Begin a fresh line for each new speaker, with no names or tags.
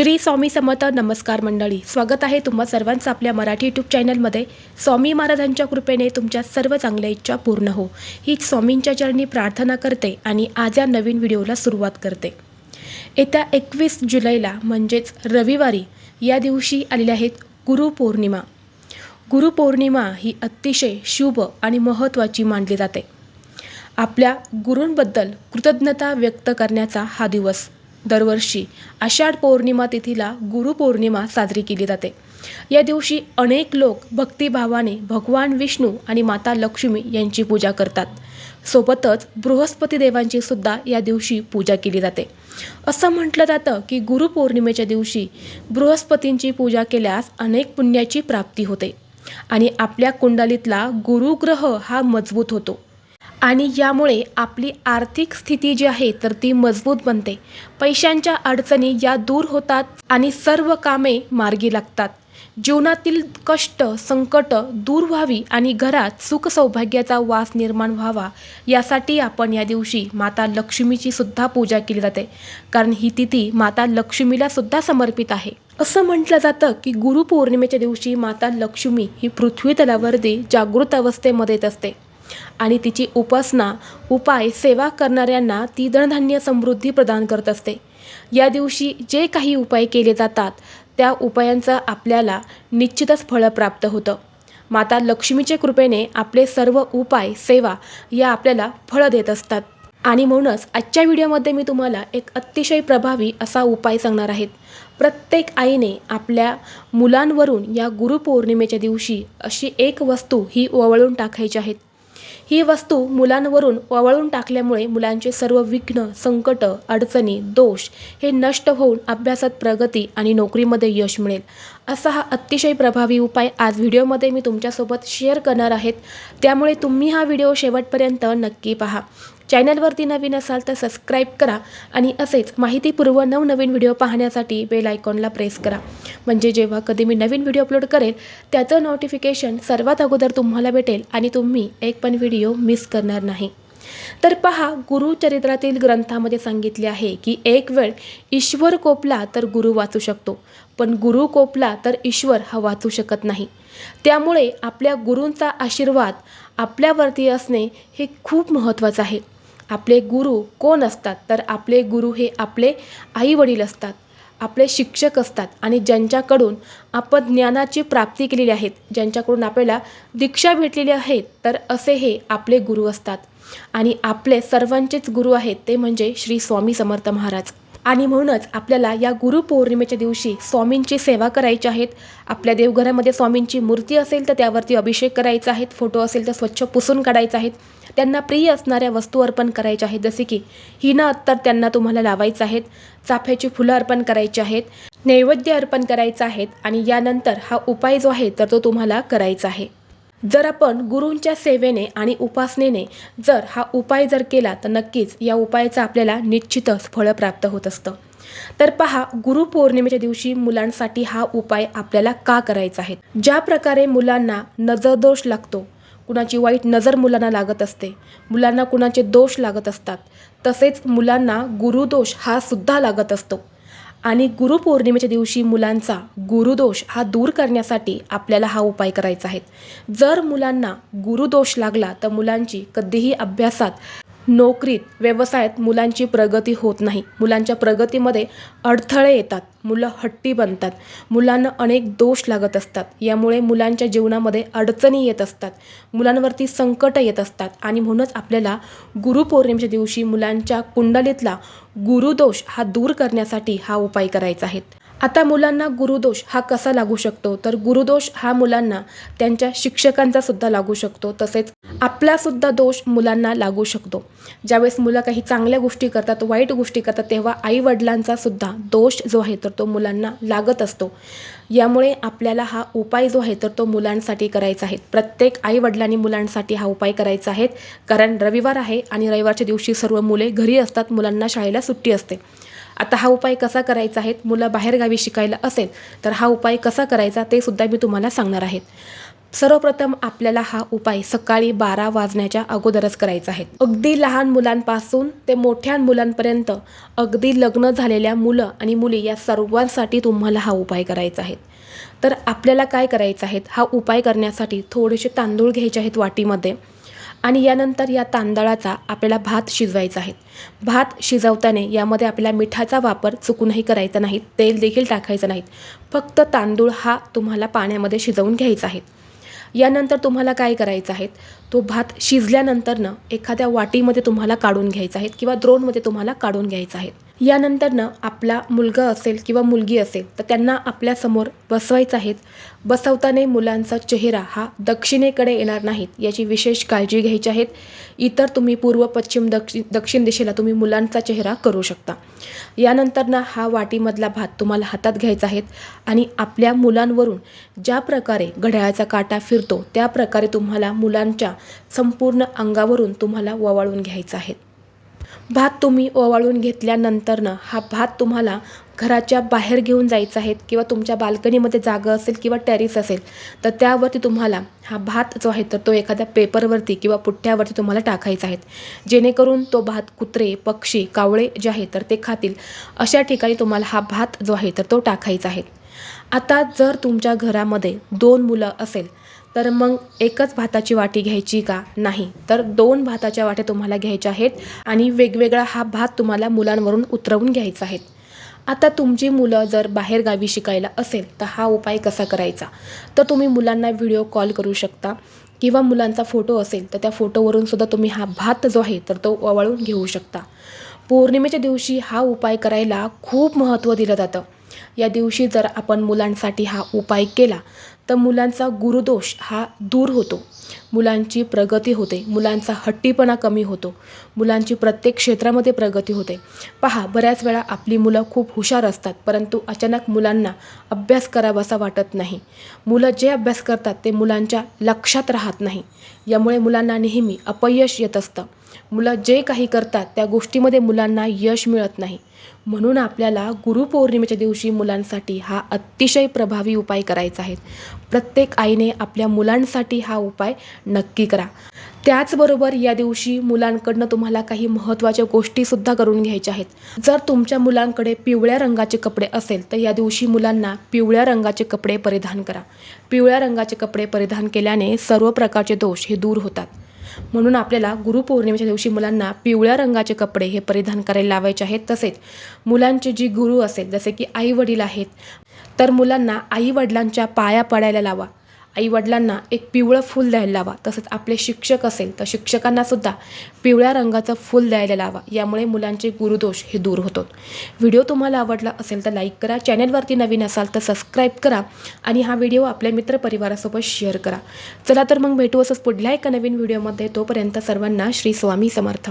श्री स्वामी समर्थ नमस्कार मंडळी. स्वागत आहे तुम्हा सर्वांचं आपल्या मराठी यूट्यूब चॅनलमध्ये स्वामी महाराजांच्या कृपेने तुमच्या सर्व चांगल्या इच्छा पूर्ण हो. ही स्वामींच्या चरणी प्रार्थना करते आणि आज या नवीन व्हिडिओला सुरुवात करते. येत्या एकवीस जुलैला म्हणजेच रविवारी या दिवशी आलेल्या आहेत गुरुपौर्णिमा गुरुपौर्णिमा ही अतिशय शुभ आणि महत्त्वाची मानली जाते. आपल्या गुरूंबद्दल कृतज्ञता व्यक्त करण्याचा हा दिवस दरवर्षी आषाढ पौर्णिमा तिथीला गुरुपौर्णिमा साजरी केली जाते. या दिवशी अनेक लोक भक्तिभावाने भगवान विष्णू आणि माता लक्ष्मी यांची पूजा करतात. सोबतच बृहस्पती देवांची सुद्धा या दिवशी पूजा केली जाते. असं म्हटलं जातं की गुरुपौर्णिमेच्या दिवशी बृहस्पतींची पूजा केल्यास अनेक पुण्याची प्राप्ती होते आणि आपल्या कुंडलीतला गुरुग्रह हा मजबूत होतो. आणि यामुळे आपली आर्थिक स्थिती जी आहे तर ती मजबूत बनते. पैशांच्या अडचणी या दूर होतात आणि सर्व कामे मार्गी लागतात. जीवनातील कष्ट संकट दूर व्हावी आणि घरात सुख सौभाग्याचा वास निर्माण व्हावा यासाठी आपण या दिवशी माता लक्ष्मीची सुद्धा पूजा केली जाते. कारण ही तिथी माता लक्ष्मीला सुद्धा समर्पित आहे. असं म्हटलं जातं की गुरुपौर्णिमेच्या दिवशी माता लक्ष्मी ही पृथ्वी तलावरती जागृत अवस्थेमध्ये येत असते. आणि तिची उपासना उपाय सेवा करणाऱ्यांना ती धनधान्य समृद्धी प्रदान करत असते. या दिवशी जे काही उपाय केले जातात त्या उपायांचं आपल्याला निश्चितच फळ प्राप्त होतं. माता लक्ष्मीच्या कृपेने आपले सर्व उपाय सेवा या आपल्याला फळं देत असतात. आणि म्हणूनच आजच्या व्हिडिओमध्ये मी तुम्हाला एक अतिशय प्रभावी असा उपाय सांगणार आहेत प्रत्येक आईने आपल्या मुलांवरून या गुरुपौर्णिमेच्या दिवशी अशी एक वस्तू ही ओवळून टाकायची आहेत ही वस्तू मुलांवरून वळवून टाकल्यामुळे मुलांचे सर्व विघ्न संकट अडचणी दोष हे नष्ट होऊन अभ्यासात प्रगती आणि नोकरीमध्ये यश मिळेल. असा हा अतिशय प्रभावी उपाय आज व्हिडिओमध्ये मी तुमच्यासोबत शेअर करणार आहेत. त्यामुळे तुम्ही हा व्हिडिओ शेवटपर्यंत नक्की पहा. चॅनलवरती नवीन असाल तर सबस्क्राईब करा आणि असेच माहितीपूर्व नवनवीन व्हिडिओ पाहण्यासाठी बेल आयकॉनला प्रेस करा. म्हणजे जेव्हा कधी मी नवीन व्हिडिओ अपलोड करेल त्याचं नोटिफिकेशन सर्वात अगोदर तुम्हाला भेटेल आणि तुम्ही एक पण व्हिडिओ मिस करणार नाही. तर पहा गुरुचरित्रातील ग्रंथामध्ये सांगितले आहे की एक वेळ ईश्वर कोपला तर गुरु वाचू शकतो पण गुरु कोपला तर ईश्वर हा वाचू शकत नाही. त्यामुळे आपल्या गुरूंचा आशीर्वाद आपल्यावरती असणे हे खूप महत्त्वाचं आहे. आपले गुरु कोण असतात? तर आपले गुरु हे आपले आई वडील असतात. आपले शिक्षक असतात. आणि ज्यांच्याकडून आपण ज्ञानाची प्राप्ती केलेली आहेत ज्यांच्याकडून आपल्याला दीक्षा भेटलेली आहेत तर असे हे आपले गुरु असतात. आणि आपले सर्वांचेच गुरु आहेत ते म्हणजे श्री स्वामी समर्थ महाराज. आणि म्हणूनच आपल्याला या गुरुपौर्णिमेच्या दिवशी स्वामींची सेवा करायची आहेत. आपल्या देवघरामध्ये स्वामींची मूर्ती असेल तर त्यावरती अभिषेक करायचा आहे फोटो असेल तर स्वच्छ पुसून काढायचा आहेत. त्यांना प्रिय असणाऱ्या वस्तू अर्पण करायच्या आहेत. जसे की हिनं अत्तर त्यांना तुम्हाला लावायचं आहेत. चाफ्याची फुलं अर्पण करायची आहेत. नैवेद्य अर्पण करायचं आहेत आणि यानंतर हा उपाय जो आहे तर तो तुम्हाला करायचा आहे. जर आपण गुरूंच्या सेवेने आणि उपासनेने जर हा उपाय जर केला तर नक्कीच या उपायाचं आपल्याला निश्चितच फळं प्राप्त होत असतं. तर पहा गुरुपौर्णिमेच्या दिवशी मुलांसाठी हा उपाय आपल्याला का करायचा आहे? ज्या प्रकारे मुलांना नजरदोष लागतो कुणाची वाईट नजर मुलांना लागत असते. मुलांना कुणाचे दोष लागत असतात. तसेच मुलांना गुरुदोष हा सुद्धा लागत असतो. आणि गुरुपौर्णिमेच्या दिवशी मुलांचा गुरुदोष हा दूर करण्यासाठी आपल्याला हा उपाय करायचा आहे. जर मुलांना गुरुदोष लागला तर मुलांची कधीही अभ्यासात नोकरीत व्यवसायात मुलांची प्रगती होत नाही. मुलांच्या प्रगतीमध्ये अडथळे येतात. मुलं हट्टी बनतात. मुलांना अनेक दोष लागत असतात. यामुळे मुलांच्या जीवनामध्ये अडचणी येत असतात. मुलांवरती संकट येत असतात. आणि म्हणूनच आपल्याला गुरुपौर्णिमेच्या दिवशी मुलांच्या कुंडलीतला गुरुदोष हा दूर करण्यासाठी हा उपाय करायचा आहे. आता मुलांना गुरुदोष हा कसा लागू शकतो? तर गुरुदोष हा मुलांना त्यांच्या शिक्षकांचा सुद्धा लागू शकतो. तसेच आपलासुद्धा दोष मुलांना लागू शकतो. ज्यावेळेस मुलं काही चांगल्या गोष्टी करतात वाईट गोष्टी करतात तेव्हा आई वडिलांचा सुद्धा दोष जो आहे तर तो मुलांना लागत असतो. यामुळे आपल्याला हा उपाय जो आहे तर तो मुलांसाठी करायचा आहे. प्रत्येक आई वडिलांनी मुलांसाठी हा उपाय करायचा आहे. कारण रविवार आहे आणि रविवारच्या दिवशी सर्व मुले घरी असतात मुलांना शाळेला सुट्टी असते. आता हा उपाय कसा करायचा आहे? मुलं बाहेरगावी शिकायला असेल तर हा उपाय कसा करायचा ते सुद्धा मी तुम्हाला सांगणार आहेत सर्वप्रथम आपल्याला हा उपाय सकाळी बारा वाजण्याच्या अगोदरच करायचा आहे. अगदी लहान मुलांपासून ते मोठ्या मुलांपर्यंत अगदी लग्न झालेल्या मुलं आणि मुली या सर्वांसाठी तुम्हाला हा उपाय करायचा आहे. तर आपल्याला काय करायचं आहे? हा उपाय करण्यासाठी थोडेसे तांदूळ घ्यायचे आहेत वाटीमध्ये. आणि यानंतर या तांदळाचा आपल्याला भात शिजवायचा आहे. भात शिजवताना यामध्ये आपल्याला मिठाचा वापर चुकूनही करायचा नाही तेल देखील टाकायचं नाहीत फक्त तांदूळ हा तुम्हाला पाण्यामध्ये शिजवून घ्यायचा आहे. यानंतर तुम्हाला काय करायचं आहे? तो भात शिजल्यानंतरनं एखाद्या वाटीमध्ये तुम्हाला काढून घ्यायचा आहे किंवा द्रोणमध्ये तुम्हाला काढून घ्यायचा आहे. यानंतरनं आपला मुलगा असेल किंवा मुलगी असेल तर त्यांना आपल्यासमोर बसवायचं आहेत बसवताना मुलांचा चेहरा हा दक्षिणेकडे येणार नाहीत याची विशेष काळजी घ्यायची आहेत इतर तुम्ही पूर्व पश्चिम दक्षिण दक्षिण दिशेला तुम्ही मुलांचा चेहरा करू शकता. यानंतरनं हा वाटीमधला भात तुम्हाला हातात घ्यायचा आहेत आणि आपल्या मुलांवरून ज्या प्रकारे घड्याळाचा काटा फिरतो त्या प्रकारे तुम्हाला मुलांच्या संपूर्ण अंगावरून तुम्हाला ववाळून घ्यायचा आहेत भात तुम्ही ओवाळून घेतल्यानंतरनं हा भात तुम्हाला घराच्या बाहेर घेऊन जायचा आहे किंवा तुमच्या बाल्कनीमध्ये जागा असेल किंवा टेरिस असेल तर त्यावरती तुम्हाला हा भात जो आहे तर तो एखाद्या पेपरवरती किंवा पुठ्ठ्यावरती तुम्हाला टाकायचा आहे. जेणेकरून तो भात कुत्रे पक्षी कावळे जे आहे तर ते खातील. अशा ठिकाणी तुम्हाला हा भात जो आहे तर तो टाकायचा आहे. आता जर तुमच्या घरामध्ये दोन मुलं असेल तर मग एकच भाताची वाटी घ्यायची का? नाही. तर दोन भाताच्या वाट्या तुम्हाला घ्यायच्या आहेत आणि वेगवेगळा हा भात तुम्हाला मुलांवरून उतरवून घ्यायचा आहे. आता तुमची मुलं जर बाहेरगावी शिकायला असेल तर हा उपाय कसा करायचा? तर तुम्ही मुलांना व्हिडिओ कॉल करू शकता किंवा मुलांचा फोटो असेल तर त्या फोटोवरून सुद्धा तुम्ही हा भात जो आहे तर तो ओवाळून घेऊ शकता. पौर्णिमेच्या दिवशी हा उपाय करायला खूप महत्त्व दिलं जातं. या दिवशी जर आपण मुलांसाठी हा उपाय केला तर मुलांचा गुरुदोष हा दूर होतो. मुलांची प्रगती होते. मुलांचा हट्टीपणा कमी होतो. मुलांची प्रत्येक क्षेत्रामध्ये प्रगती होते. पहा बऱ्याच वेळा आपली मुलं खूप हुशार असतात परंतु अचानक मुलांना अभ्यास करावासा वाटत नाही. मुलं जे अभ्यास करतात ते मुलांच्या लक्षात राहत नाही. यामुळे मुलांना नेहमी अपयश येत असतं. मुलं जे काही करतात त्या गोष्टीमध्ये मुलांना यश मिळत नाही. म्हणून आपल्याला गुरुपौर्णिमेच्या दिवशी मुलांसाठी हा अतिशय प्रभावी उपाय करायचा आहे. प्रत्येक आईने आपल्या मुलांसाठी हा उपाय नक्की करा. त्याचबरोबर या दिवशी मुलांकडनं तुम्हाला काही महत्त्वाच्या गोष्टीसुद्धा करून घ्यायच्या आहेत. जर तुमच्या मुलांकडे पिवळ्या रंगाचे कपडे असेल तर या दिवशी मुलांना पिवळ्या रंगाचे कपडे परिधान करा. पिवळ्या रंगाचे कपडे परिधान केल्याने सर्व प्रकारचे दोष हे दूर होतात. म्हणून आपल्याला गुरुपौर्णिमेच्या दिवशी मुलांना पिवळ्या रंगाचे कपडे हे परिधान करायला लावायचे आहेत. तसेच मुलांचे जी गुरु असेल जसे की आई वडील आहेत तर मुलांना आई वडिलांच्या पाया पडायला लावा. आईवडिलांना एक पिवळं फूल द्यायला लावा. तसंच आपले शिक्षक असेल तर शिक्षकांनासुद्धा पिवळ्या रंगाचं फूल द्यायला लावा. यामुळे मुलांचे गुरुदोष हे दूर होतो व्हिडिओ तुम्हाला आवडला असेल तर लाईक करा. चॅनलवरती नवीन असाल तर सबस्क्राईब करा आणि हा व्हिडिओ आपल्या मित्रपरिवारासोबत शेअर करा. चला तर मग भेटू असंच पुढल्या एका नवीन व्हिडिओमध्ये. तोपर्यंत सर्वांना श्री स्वामी समर्थ.